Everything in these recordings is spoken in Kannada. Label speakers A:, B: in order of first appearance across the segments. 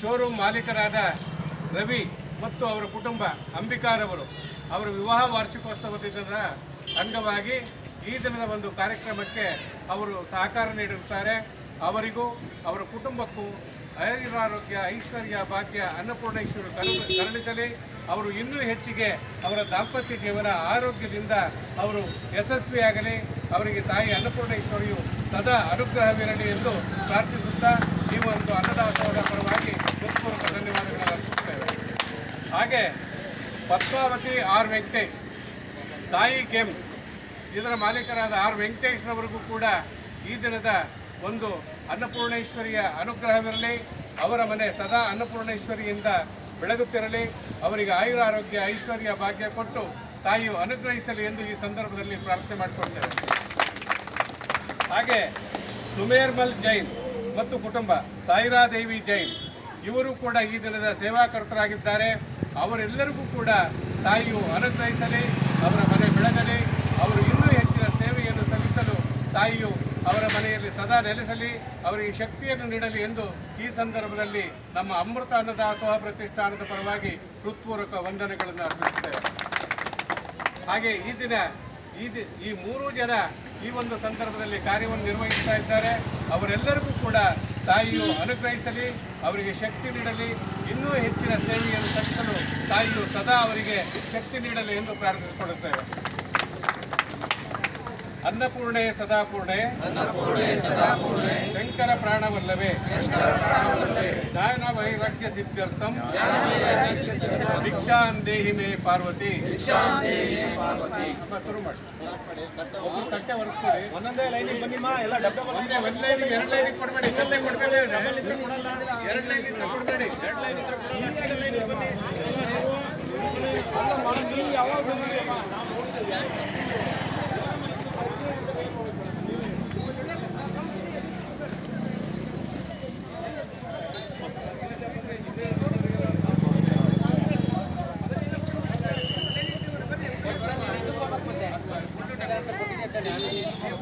A: ಶೋರೂಮ್ ಮಾಲೀಕರಾದ ರವಿ ಮತ್ತು ಅವರ ಕುಟುಂಬ ಅಂಬಿಕಾರವರು ಅವರ ವಿವಾಹ ವಾರ್ಷಿಕೋತ್ಸವ ದಿನದ ಅಂಗವಾಗಿ ಈ ದಿನದ ಒಂದು ಕಾರ್ಯಕ್ರಮಕ್ಕೆ ಅವರು ಸಹಕಾರ ನೀಡಿರುತ್ತಾರೆ. ಅವರಿಗೂ, ಅವರ ಕುಟುಂಬಕ್ಕೂ ಐರಾರೋಗ್ಯ ಐಶ್ವರ್ಯ, ಭಾಗ್ಯ, ಅನ್ನಪೂರ್ಣೇಶ್ವರು ಕರು- ಕರುಣಿಸಲಿ. ಅವರು ಇನ್ನೂ ಹೆಚ್ಚಿಗೆ ಅವರ ದಾಂಪತ್ಯ ಜೀವನ ಆರೋಗ್ಯದಿಂದ ಅವರು ಯಶಸ್ವಿಯಾಗಲಿ. ಅವರಿಗೆ ತಾಯಿ ಅನ್ನಪೂರ್ಣೇಶ್ವರಿಯು ಸದಾ ಅನುಗ್ರಹವಿರಲಿ ಎಂದು ಪ್ರಾರ್ಥಿಸುತ್ತಾ ಈ ಒಂದು ಅನ್ನದಾಸೋಹದ ಪರವಾಗಿ ಹೃತ್ಪೂರ್ವಕ ಧನ್ಯವಾದಗಳನ್ನು ಅರ್ಪಿಸುತ್ತೇವೆ ಹಾಗೆ ಪದ್ಮಾವತಿ ಆರ್ ವೆಂಕಟೇಶ್, ಸಾಯಿ ಗೇಮ್ಸ್ ಇದರ ಮಾಲೀಕರಾದ ಆರ್ ವೆಂಕಟೇಶ್ರವರಿಗೂ ಕೂಡ ಈ ದಿನದ ಒಂದು ಅನ್ನಪೂರ್ಣೇಶ್ವರಿಯ ಅನುಗ್ರಹವಿರಲಿ. ಅವರ ಮನೆ ಸದಾ ಅನ್ನಪೂರ್ಣೇಶ್ವರಿಯಿಂದ ಬೆಳಗುತ್ತಿರಲಿ. ಅವರಿಗೆ ಆಯುರ ಆರೋಗ್ಯ, ಐಶ್ವರ್ಯ ಭಾಗ್ಯ ಕೊಟ್ಟು ತಾಯಿಯು ಅನುಗ್ರಹಿಸಲಿ ಎಂದು ಈ ಸಂದರ್ಭದಲ್ಲಿ ಪ್ರಾರ್ಥನೆ ಮಾಡಿಕೊಳ್ತೇವೆ. ಹಾಗೆ ಸುಮೇರ್ಮಲ್ ಜೈನ್ ಮತ್ತು ಕುಟುಂಬ ಸಾಯಿರಾದೇವಿ ಜೈನ್ ಇವರು ಕೂಡ ಈ ದಿನದ ಸೇವಾಕರ್ತರಾಗಿದ್ದಾರೆ. ಅವರೆಲ್ಲರಿಗೂ ಕೂಡ ತಾಯಿಯು ಅನುಗ್ರಹಿಸಲಿ, ಅವರ ಮನೆ ಬೆಳಗಲಿ, ಅವರು ಇನ್ನೂ ಹೆಚ್ಚಿನ ಸೇವೆಯನ್ನು ಸಲ್ಲಿಸಲು ತಾಯಿಯು ಅವರ ಮನೆಯಲ್ಲಿ ಸದಾ ನೆಲೆಸಲಿ ಅವರಿಗೆ ಶಕ್ತಿಯನ್ನು ನೀಡಲಿ ಎಂದು ಈ ಸಂದರ್ಭದಲ್ಲಿ ನಮ್ಮ ಅಮೃತ ಅನ್ನದಾಸೋಹ ಪ್ರತಿಷ್ಠಾನದ ಪರವಾಗಿ ಹೃತ್ಪೂರ್ವಕ ವಂದನೆಗಳನ್ನು ಅರ್ಪಿಸುತ್ತೇವೆ. ಹಾಗೆ ಈ ದಿನ, ಈ ಈ ಮೂರು ಜನ ಈ ಒಂದು ಸಂದರ್ಭದಲ್ಲಿ ಕಾರ್ಯವನ್ನು ನಿರ್ವಹಿಸ್ತಾ ಇದ್ದಾರೆ. ಅವರೆಲ್ಲರಿಗೂ ಕೂಡ ತಾಯಿಯು ಅನುಗ್ರಹಿಸಲಿ, ಅವರಿಗೆ ಶಕ್ತಿ ನೀಡಲಿ, ಇನ್ನೂ ಹೆಚ್ಚಿನ ಸೇವೆಯನ್ನು ಸಲ್ಲಿಸಲು ತಾಯಿಯು ಸದಾ ಅವರಿಗೆ ಶಕ್ತಿ ನೀಡಲಿ ಎಂದು ಪ್ರಾರ್ಥಿಸಿಕೊಳ್ಳುತ್ತೇವೆ. ಅನ್ನಪೂರ್ಣೆ ಸದಾಪೂರ್ಣೆ. ಶಂಕರ ಪ್ರಾಣವಲ್ಲವೇ ದಾನ ವೈರಾಗ್ಯ ಸಿದ್ಧಾರ್ಥಂ. ಭಿಕ್ಷಾಂ ದೇಹಿ ಮೇ ಪಾರ್ವತಿ. ಶುರು ಮಾಡಿ. ತಟ್ಟೆ
B: ಒಂದೊಂದೇ ಲೈನಿಗೆ ಬನ್ನಿಮ್ಮ ಎಲ್ಲ ಡಬ್ಬ
A: ಒಂದೇ ಒಂದ್ ಲೈನಿಗೆ ಎರಡು ಲೈನಿಗೆ ಕೊಡ್ಬೇಡಿ. ಇನ್ನೊಂದೇ ಕೊಡಬೇಡಿ. ಎರಡು ಲೈನಿಗೆ ಕೊಡ್ಬೇಡಿ. ಎರಡು ಲೈನ್ ಕೊಡ್ಬೇಡಿ. ಇದಕ್ಕೆ ಅರ್ಥ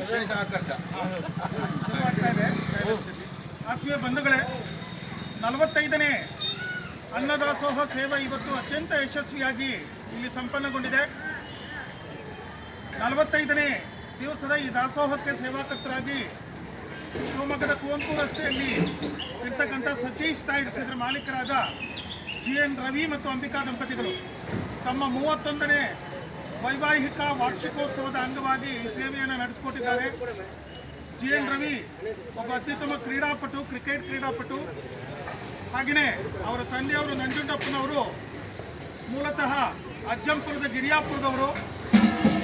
B: ವಿಶೇಷ ಆಕರ್ಷ ಆತ್ಮೀಯ ಬಂಧುಗಳೇ, ನಲವತ್ತೈದನೇ ಅನ್ನದಾಸೋಹ ಸೇವೆ ಇವತ್ತು ಅತ್ಯಂತ ಯಶಸ್ವಿಯಾಗಿ ಇಲ್ಲಿ ಸಂಪನ್ನಗೊಂಡಿದೆ. ನಲವತ್ತೈದನೇ ದಿವಸದ ಈ ದಾಸೋಹಕ್ಕೆ ಸೇವಾಕರ್ತರಾಗಿ ಶಿವಮೊಗ್ಗದ ಕುವೆಂಪು ರಸ್ತೆಯಲ್ಲಿ ಇರ್ತಕ್ಕಂಥ ಸತೀಶ್ ತಾಯಿರ್ಸ್ ಇದರ ಮಾಲೀಕರಾದ ಜಿ ಎನ್ ರವಿ ಮತ್ತು ಅಂಬಿಕಾ ದಂಪತಿಗಳು ತಮ್ಮ ಮೂವತ್ತೊಂದನೇ ವೈವಾಹಿಕ ವಾರ್ಷಿಕೋತ್ಸವದ ಅಂಗವಾಗಿ ಸೇವೆಯನ್ನು ನಡೆಸಿಕೊಟ್ಟಿದ್ದಾರೆ. ಜಿ ಎನ್ ರವಿ ಒಬ್ಬ ಅತ್ಯುತ್ತಮ ಕ್ರೀಡಾಪಟು, ಕ್ರಿಕೆಟ್ ಕ್ರೀಡಾಪಟು. ಹಾಗೆಯೇ ಅವರ ತಂದೆಯವರು ನಂಜುಂಡಪ್ಪನವರು, ಮೂಲತಃ ಅಜ್ಜಂಪುರದ ಗಿರಿಯಾಪುರದವರು.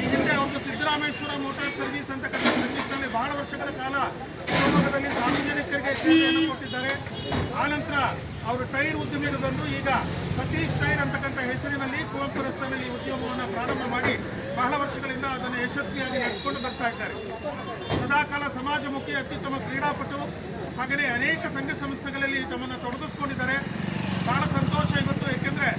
B: ಈ ಹಿಂದೆ ಅವರು ಸಿದ್ದರಾಮೇಶ್ವರ ಮೋಟಾರ್ ಸರ್ವಿಸ್ ಅಂತಕ್ಕಂಥ ಸರ್ವಿಸ್ನಲ್ಲಿ ಬಹಳ ವರ್ಷಗಳ ಕಾಲ ಶಿವಮೊಗ್ಗದಲ್ಲಿ ಸಾರ್ವಜನಿಕರಿಗೆ ಸೇವೆಯನ್ನು ಕೊಟ್ಟಿದ್ದಾರೆ. ಆನಂತರ ಅವರು ಟೈರ್ ಉದ್ಯಮಿಗೆ ಬಂದು ಈಗ ಸತೀಶ್ ಟೈರ್ ಅಂತಕ್ಕಂಥ ಹೆಸರಿನಲ್ಲಿ ಕುವೆಂಪು ರಸ್ತೆಯಲ್ಲಿ ಉದ್ಯಮವನ್ನು ಪ್ರಾರಂಭ ಮಾಡಿ ಬಹಳ ವರ್ಷಗಳಿಂದ ಅದನ್ನು ಯಶಸ್ವಿಯಾಗಿ ನಡೆಸಿಕೊಂಡು ಬರ್ತಾ ಇದ್ದಾರೆ. ಸದಾಕಾಲ ಸಮಾಜಮುಖಿ, ಅತ್ಯುತ್ತಮ ಕ್ರೀಡಾಪಟು, ಹಾಗೆಯೇ ಅನೇಕ ಸಂಘ ಸಂಸ್ಥೆಗಳಲ್ಲಿ ತಮ್ಮನ್ನು ತೊಡಗಿಸ್ಕೊಂಡಿದ್ದಾರೆ. ಬಹಳ ಸಂತೋಷ ಇವತ್ತು, ಏಕೆಂದರೆ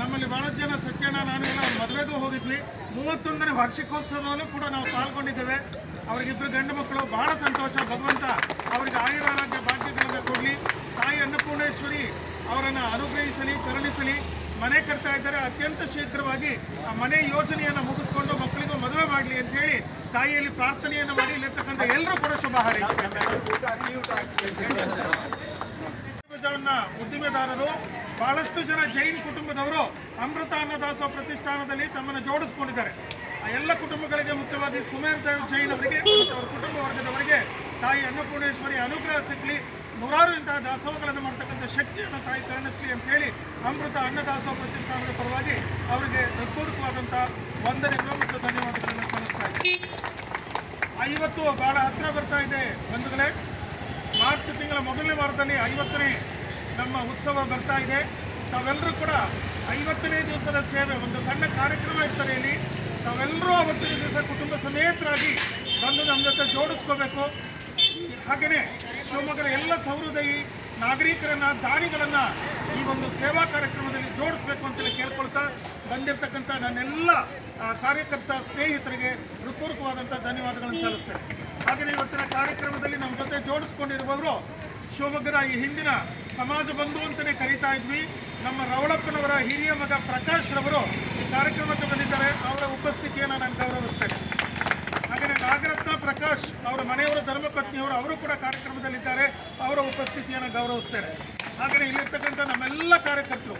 B: ನಮ್ಮಲ್ಲಿ ಬಹಳ ಜನ ಸತ್ಯಣ್ಣ ನಾನು ಎಲ್ಲ ಮದುವೆಗೂ ಹೋಗಿದ್ವಿ. ಮೂವತ್ತೊಂದನೇ ವಾರ್ಷಿಕೋತ್ಸವದಲ್ಲೂ ಕೂಡ ನಾವು ಪಾಲ್ಗೊಂಡಿದ್ದೇವೆ. ಅವರಿಗಿಬ್ಬರು ಗಂಡು ಮಕ್ಕಳು, ಬಹಳ ಸಂತೋಷ. ಭಗವಂತ ಅವರಿಗೆ ಆಯುರಾರೋಗ್ಯ ಭಾಗ್ಯಗಳನ್ನು ಕೊಡಲಿ ತಾಯಿ ಅನ್ನಪೂರ್ಣೇಶ್ವರಿ ಅವರನ್ನು ಅನುಗ್ರಹಿಸಲಿ, ಕರುಣಿಸಲಿ. ಮನೆ ಕಟ್ತಾ ಇದ್ದಾರೆ. ಅತ್ಯಂತ ಶೀಘ್ರವಾಗಿ ಆ ಮನೆ ಯೋಜನೆಯನ್ನು ಮುಗಿಸ್ಕೊಂಡು ಮಕ್ಕಳಿಗೂ ಮದುವೆ ಮಾಡಲಿ ಅಂತ ಹೇಳಿ ತಾಯಿಯಲ್ಲಿ ಪ್ರಾರ್ಥನೆಯನ್ನು ಮಾಡಿ ಇಲ್ಲಿರ್ತಕ್ಕಂಥ ಎಲ್ಲರೂ ಕೂಡ ಶುಭ ಹಾರೈಸಿದ್ದಾರೆ ಉದ್ದಿಮೆದಾರರು, ಬಹಳಷ್ಟು ಜನ ಜೈನ್ ಕುಟುಂಬದವರು ಅಮೃತ ಅನ್ನದಾಸೋ ಪ್ರತಿಷ್ಠಾನದಲ್ಲಿ ತಮ್ಮನ್ನು ಜೋಡಿಸ್ಕೊಂಡಿದ್ದಾರೆ. ಆ ಎಲ್ಲ ಕುಟುಂಬಗಳಿಗೆ ಮುಖ್ಯವಾಗಿ ಸುಮೇರ್ ದೇವ್ ಜೈನ್ ಅವರಿಗೆ ಅವರ ಕುಟುಂಬ ವರ್ಗದವರಿಗೆ ತಾಯಿ ಅನ್ನಪೂರ್ಣೇಶ್ವರಿ ಅನುಗ್ರಹ ಸಿಗಲಿ. ನೂರಾರು ಇಂತಹ ದಾಸೋಹಗಳನ್ನು ಮಾಡ್ತಕ್ಕಂಥ ಶಕ್ತಿಯನ್ನು ತಾಯಿ ಅಂತ ಹೇಳಿ ಅಮೃತ ಅನ್ನದಾಸೋಹ ಪ್ರತಿಷ್ಠಾನದ ಪರವಾಗಿ ಅವರಿಗೆ ಹೃತ್ಪೂರ್ವಕವಾದಂಥ ವಂದನೆಗಳು ಮತ್ತು ಧನ್ಯವಾದಗಳನ್ನು ಸಲ್ಲಿಸ್ತಾ ಇದ್ದೀನಿ. ಐವತ್ತು ಬಹಳ ಹತ್ತಿರ ಬರ್ತಾ ಇದೆ ಬಂಧುಗಳೇ. ಮಾರ್ಚ್ ತಿಂಗಳ ಮೊದಲನೇ ವಾರದಲ್ಲಿ ಐವತ್ತನೇ ನಮ್ಮ ಉತ್ಸವ ಬರ್ತಾ ಇದೆ. ತಾವೆಲ್ಲರೂ ಕೂಡ ಐವತ್ತನೇ ದಿವಸದ ಸೇವೆ, ಒಂದು ಸಣ್ಣ ಕಾರ್ಯಕ್ರಮ ಇರ್ತಾರೆ ಇಲ್ಲಿ. ತಾವೆಲ್ಲರೂ ಅವತ್ತಿನ ದಿವಸ ಕುಟುಂಬ ಸಮೇತರಾಗಿ ಬಂದು ನಮ್ಮ ಜೊತೆ ಜೋಡಿಸ್ಕೋಬೇಕು. ಹಾಗೆಯೇ ಶಿವಮೊಗ್ಗದ ಎಲ್ಲ ಸಹೃದಯಿ ನಾಗರಿಕರನ್ನ, ದಾನಿಗಳನ್ನ ಈ ಒಂದು ಸೇವಾ ಕಾರ್ಯಕ್ರಮದಲ್ಲಿ ಜೋಡಿಸ್ಬೇಕು ಅಂತೇಳಿ ಕೇಳ್ಕೊಳ್ತಾ ಬಂದಿರತಕ್ಕಂಥ ನನ್ನೆಲ್ಲ ಕಾರ್ಯಕರ್ತ ಸ್ನೇಹಿತರಿಗೆ ಹೃತ್ಪೂರ್ವಕವಾದಂಥ ಧನ್ಯವಾದಗಳನ್ನು ಸಲ್ಲಿಸ್ತೇನೆ. ಹಾಗೆಯೇ ಇವತ್ತಿನ ಕಾರ್ಯಕ್ರಮದಲ್ಲಿ ನಮ್ಮ ಜೊತೆ ಜೋಡಿಸ್ಕೊಂಡಿರುವವರು ಶಿವಮೊಗ್ಗದ ಈ ಹಿಂದಿನ ಸಮಾಜ ಬಂಧು ಅಂತಲೇ ಕರೀತಾ ಇದ್ವಿ. ನಮ್ಮ ರವಳಪ್ಪನವರ ಹಿರಿಯ ಮಗ ಪ್ರಕಾಶ್ ರವರು ಈ ಕಾರ್ಯಕ್ರಮಕ್ಕೆ ಬಂದಿದ್ದಾರೆ. ಅವರ ಉಪಸ್ಥಿತಿಯನ್ನು ನಾನು ಗೌರವಿಸ್ತೇನೆ. ನಾಗರತ್ನ ಪ್ರಕಾಶ್ ಅವರ ಮನೆಯವರ, ಧರ್ಮಪತ್ನಿಯವರು ಅವರು ಕೂಡ ಕಾರ್ಯಕ್ರಮದಲ್ಲಿದ್ದಾರೆ. ಅವರ ಉಪಸ್ಥಿತಿಯನ್ನು ಗೌರವಿಸ್ತಾರೆ ಹಾಗೆಯೇ ಇಲ್ಲಿರ್ತಕ್ಕಂಥ ನಮ್ಮೆಲ್ಲ ಕಾರ್ಯಕರ್ತರು,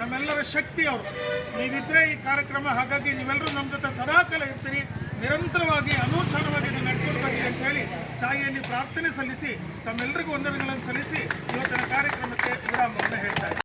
B: ನಮ್ಮೆಲ್ಲರ ಶಕ್ತಿ ಅವರು, ನೀವಿದ್ರೆ ಈ ಕಾರ್ಯಕ್ರಮ ಹಾಗಾಗಿ ನೀವೆಲ್ಲರೂ ನಮ್ಮ ಜೊತೆ ಸದಾಕಾಲ ಇರ್ತೀರಿ. ನಿರಂತರವಾಗಿ ಅನೂಚಾನವಾಗಿ ನಡ್ಕೊಂಡು ಬನ್ನಿ ಅಂತ ಹೇಳಿ ತಾಯಿಯಲ್ಲಿ ಪ್ರಾರ್ಥನೆ ಸಲ್ಲಿಸಿ ತಮ್ಮೆಲ್ಲರಿಗೂ ವಂದನೆಗಳನ್ನು ಸಲ್ಲಿಸಿ, ಇವತ್ತಿನ ಕಾರ್ಯಕ್ರಮಕ್ಕೆ ವಿರಾಮವನ್ನು ಹೇಳ್ತಾರೆ